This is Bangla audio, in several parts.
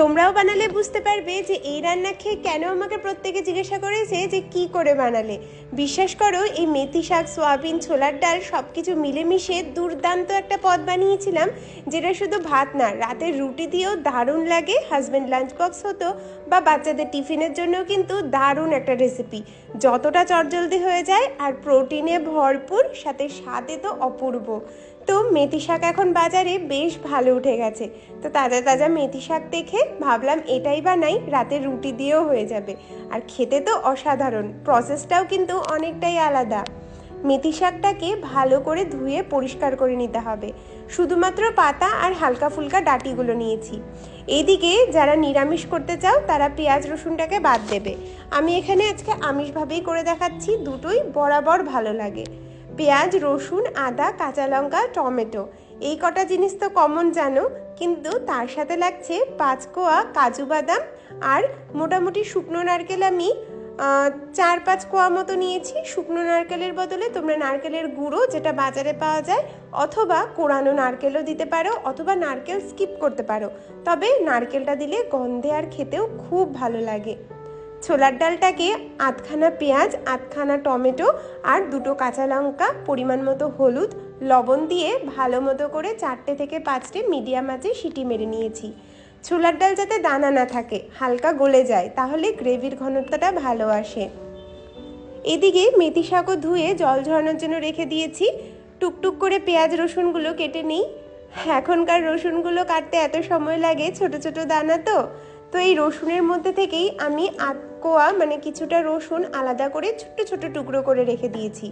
তোমরাও বানালে বুঝতে পারবে যে এই রান্না খেয়ে কেন আমাকে প্রত্যেকে জিজ্ঞাসা করেছে যে কি করে বানালে। বিশ্বাস করো, এই মেথি শাক, সোয়াবিন, ছোলার ডাল সব কিছু মিলেমিশে দুর্দান্ত একটা পদ বানিয়েছিলাম, যেটা শুধু ভাত না, রাতের রুটি দিয়েও দারুণ লাগে হাজব্যান্ড লাঞ্চ বক্স হতো বা বাচ্চাদের টিফিনের জন্য কিন্তু দারুণ একটা রেসিপি যতটা চটজলদি হয়ে যায় আর প্রোটিনে ভরপুর, সাথে স্বাদে তো অপূর্ব। তো মেথি শাক এখন বাজারে বেশ ভালো উঠে গেছে। তো তাজা তাজা মেথি শাক দেখে ভাবলাম এটাই বানাই রাতে রুটি দিয়েও হয়ে যাবে। আর খেতে তো অসাধারণ প্রসেসটাও কিন্তু অনেকটাই আলাদা। মেথি শাকটাকে ভালো করে ধুয়ে পরিষ্কার করে নিতে হবে। শুধুমাত্র পাতা আর হালকা ফুলকা ডাটিগুলো নিয়েছি। এইদিকে যারা নিরামিষ করতে চাও, তারা পেঁয়াজ রসুনটাকে বাদ দেবে। আমি এখানে আজকে আমিষভাবেই করে দেখাচ্ছি, দুটোই বরাবর ভালো লাগে। পেঁয়াজ, রসুন, আদা, কাঁচা লঙ্কা, টমেটো, এই কটা জিনিস তো কমন জানো কিন্তু তার সাথে লাগছে পাঁচ কোয়া কাজু বাদাম আর মোটামুটি শুকনো নারকেল আমি চার পাঁচ কোয়া মতো নিয়েছি। শুকনো নারকেলের বদলে তোমরা নারকেলের গুঁড়ো যেটা বাজারে পাওয়া যায় অথবা কোরানো নারকেলও দিতে পারো অথবা নারকেল স্কিপ করতে পারো। তবে নারকেলটা দিলে গন্ধে আর খেতেও খুব ভালো লাগে। ছোলার ডালটাকে আধখানা পেঁয়াজ, আধখানা টমেটো আর দুটো কাঁচা লঙ্কা, পরিমাণ মতো হলুদ, লবণ দিয়ে ভালো মতো করে চারটে থেকে পাঁচটে মিডিয়াম আঁচে সিটি মেরে নিয়েছি। ছোলার ডাল যাতে দানা না থাকে, হালকা গলে যায়, তাহলে গ্রেভির ঘনত্বটা ভালো আসে। এদিকে মেথি শাকও ধুয়ে জল ঝরানোর জন্য রেখে দিয়েছি। টুকটুক করে পেঁয়াজ রসুনগুলো কেটে নিই। এখনকার রসুনগুলো কাটতে এত সময় লাগে, ছোট ছোট দানা তো। তো এই রসুনের মধ্যে থেকেই আমি কোয়া মানে কিছুটা রসুন আলাদা করে ছোট্ট ছোট টুকরো করে রেখে দিয়েছি।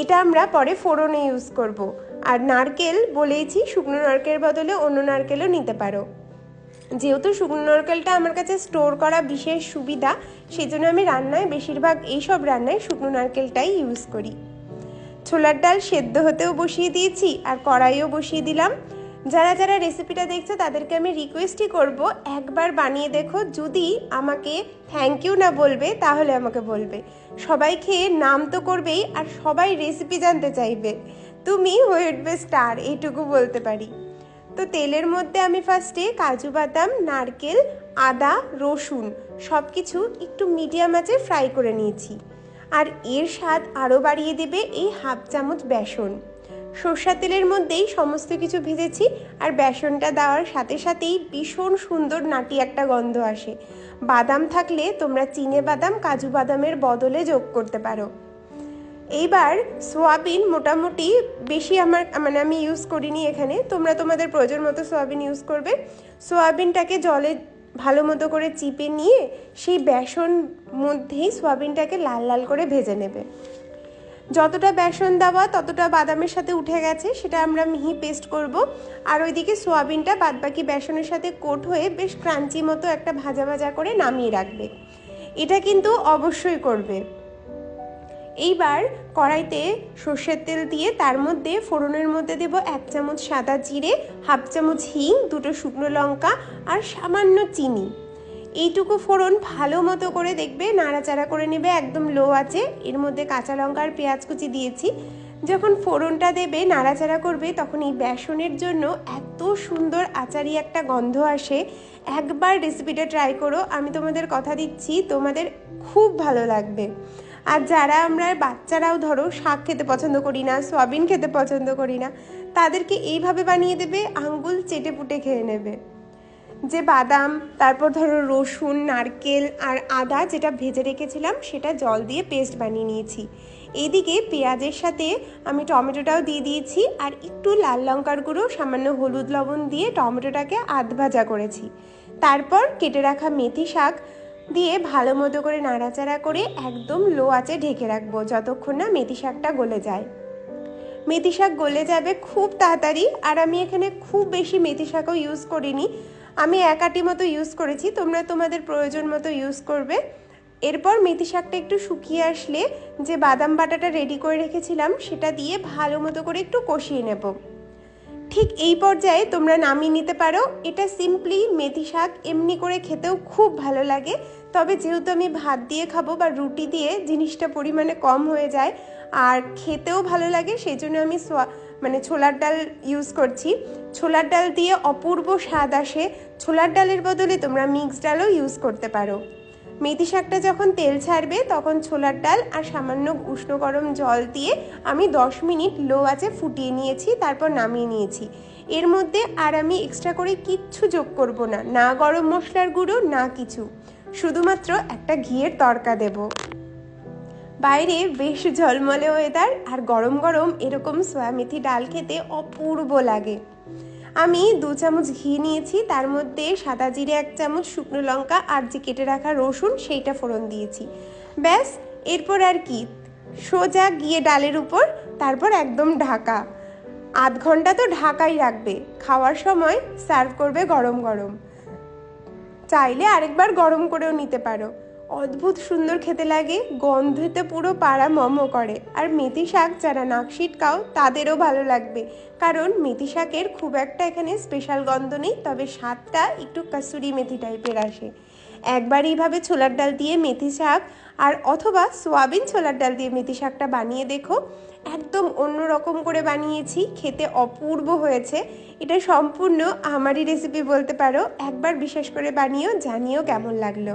এটা আমরা পরে ফোড়নে ইউজ করব। আর নারকেল বলেইছি, শুকনো নারকেলের বদলে অন্য নারকেলও নিতে পারো। যেহেতু শুকনো নারকেলটা আমার কাছে স্টোর করা বিশেষ সুবিধা সেই জন্য আমি রান্নায় বেশিরভাগ এইসব রান্নায় শুকনো নারকেলটাই ইউজ করি। ছোলার ডাল সেদ্ধ হতেও বসিয়ে দিয়েছি আর কড়াইও বসিয়ে দিলাম। যারা যারা রেসিপিটা দেখছ, তাদেরকে আমি রিকোয়েস্টই করব, একবার বানিয়ে দেখো। যদি আমাকে থ্যাংক ইউ না বলবে, তাহলে আমাকে বলবে। সবাই খেয়ে নাম তো করবেই, আর সবাই রেসিপি জানতে চাইবে। তুমি হয়ে উঠবে স্টার এইটুকু বলতে পারি। তো তেলের মধ্যে আমি ফার্স্টে কাজু বাদাম, নারকেল, আদা, রসুন সব কিছু একটু মিডিয়াম আঁচে ফ্রাই করে নিয়েছি। আর এর স্বাদ আরও বাড়িয়ে দেবে এই হাফ চামচ বেসন। সর্ষা তেলের মধ্যেই সমস্ত কিছু ভেজেছি আর বেসনটা দেওয়ার সাথে সাথেই ভীষণ সুন্দর নাটি একটা গন্ধ আসে। বাদাম থাকলে তোমরা চিনে বাদাম, কাজু বাদামের বদলে যোগ করতে পারো। এইবার সোয়াবিন মোটামুটি বেশি আমার মানে আমি ইউজ করিনি এখানে, তোমরা তোমাদের প্রয়োজন মতো সোয়াবিন ইউজ করবে। সোয়াবিনটাকে জলে ভালো মতো করে চিপে নিয়ে সেই বেসন মধ্যেই সোয়াবিনটাকে লাল লাল করে ভেজে নেবে। যতটা বেসন দেওয়া, ততটা বাদামের সাথে উঠে গেছে, সেটা আমরা মিহি পেস্ট করব। আর ওইদিকে সোয়াবিনটা বাদবাকি বেসনের সাথে কোট হয়ে বেশ ক্রাঞ্চি মতো একটা ভাজা ভাজা করে নামিয়ে রাখবে। এটা কিন্তু অবশ্যই করবে। এইবার কড়াইতে সর্ষের তেল দিয়ে তার মধ্যে ফোড়নের মধ্যে দেব এক চামচ সাদা জিরে, হাফ চামচ হিং, দুটো শুকনো লঙ্কা আর সামান্য চিনি। এইটুকু ফোড়ন ভালো মতো করে দেখবে, নাড়াচাড়া করে নেবে, একদম লো আছে। এর মধ্যে কাঁচা লঙ্কা আর পেঁয়াজ কুচি দিয়েছি। যখন ফোড়নটা দেবে, নাড়াচাড়া করবে, তখন এই বেসনের জন্য এত সুন্দর আচারি একটা গন্ধ আসে। একবার রেসিপিটা ট্রাই করো, আমি তোমাদের কথা দিচ্ছি, তোমাদের খুব ভালো লাগবে। আর যারা আমরা বাচ্চারাও ধরো, শাক খেতে পছন্দ করি না, সয়াবিন খেতে পছন্দ করি না, তাদেরকে এইভাবে বানিয়ে দেবে, আঙ্গুল চেটে পুটে খেয়ে নেবে। যে বাদাম, তারপর ধরো রসুন, নারকেল আর আদা যেটা ভেজে রেখেছিলাম, সেটা জল দিয়ে পেস্ট বানিয়ে নিয়েছি। এইদিকে পেঁয়াজের সাথে আমি টমেটোটাও দিয়ে দিয়েছি আর একটু লাল লঙ্কার গুঁড়ো, সামান্য হলুদ লবণ দিয়ে টমেটোটাকে আধ ভাজা করেছি। তারপর কেটে রাখা মেথি শাক দিয়ে ভালো মতো করে নাড়াচাড়া করে একদম লো আঁচে ঢেকে রাখব যতক্ষণ না মেথি শাকটা গলে যায়। মেথি শাক গলে যাবে খুব তাড়াতাড়ি আর আমি এখানে খুব বেশি মেথি শাকও ইউজ করিনি। আমি এক আটি মতো ইউজ করেছি, তোমরা তোমাদের প্রয়োজন মতো ইউজ করবে। এরপর মেথি শাকটা একটু শুকিয়ে আসলে যে বাদাম বাটাটা রেডি করে রেখেছিলাম, সেটা দিয়ে ভালো মতো করে একটু কষিয়ে নেব। ঠিক এই পর্যায়ে তোমরা নামিয়ে নিতে পারো। এটা সিম্পলি মেথি শাক, এমনি করে খেতেও খুব ভালো লাগে। তবে যেহেতু আমি ভাত দিয়ে খাব বা রুটি দিয়ে, জিনিসটা পরিমাণে কম হয়ে যায়, আর খেতেও ভালো লাগে সেই জন্য আমি মানে ছোলার ডাল ইউজ করছি। ছোলার ডাল দিয়ে অপূর্ব স্বাদ আসে। ছোলার ডালের বদলে তোমরা মিক্স ডালও ইউজ করতে পারো। মেথি শাকটা যখন তেল ছাড়বে, তখন ছোলার ডাল আর সামান্য উষ্ণ গরম জল দিয়ে আমি দশ মিনিট লো আঁচে ফুটিয়ে নিয়েছি, তারপর নামিয়ে নিয়েছি। এর মধ্যে আর আমি এক্সট্রা করে কিচ্ছু যোগ করব না না গরম মশলার গুঁড়ো, না কিছু। শুধুমাত্র একটা ঘিয়ের তড়কা দেবো। বাইরে বেশ ঝলমলে ওয়েদার আর গরম গরম এরকম সয়া মেথি ডাল খেতে অপূর্ব লাগে। আমি দু চামচ ঘি নিয়েছি, তার মধ্যে সাদা জিরে এক চামচ, শুকনো লঙ্কা আর যে কেটে রাখা রসুন সেইটা ফোড়ন দিয়েছি। ব্যাস, এরপর আর কি? সোজা গিয়ে ডালের উপর, তারপর একদম ঢাকা। আধ ঘণ্টা তো ঢাকাই রাখবে, খাওয়ার সময় সার্ভ করবে গরম গরম। চাইলে আরেকবার গরম করেও নিতে পারো। অদ্ভুত সুন্দর খেতে লাগে, গন্ধেতে পুরো পাড়া মম করে। আর মেথি শাক যারা নাকশিট ছিটকাও তাদেরও ভালো লাগবে। কারণ মেথি শাকের খুব একটা এখানে স্পেশাল গন্ধ নেই, তবে স্বাদটা একটু কাসুরি মেথি টাইপের আসে। একবার এইভাবে ছোলার ডাল দিয়ে মেথি শাক, আর অথবা সোয়াবিন ছোলার ডাল দিয়ে মেথি শাকটা বানিয়ে দেখো। একদম অন্য রকম করে বানিয়েছি, খেতে অপূর্ব হয়েছে। এটা সম্পূর্ণ আমারই রেসিপি বলতে পারো। একবার বিশেষ করে বানিয়েও জানিও কেমন লাগল।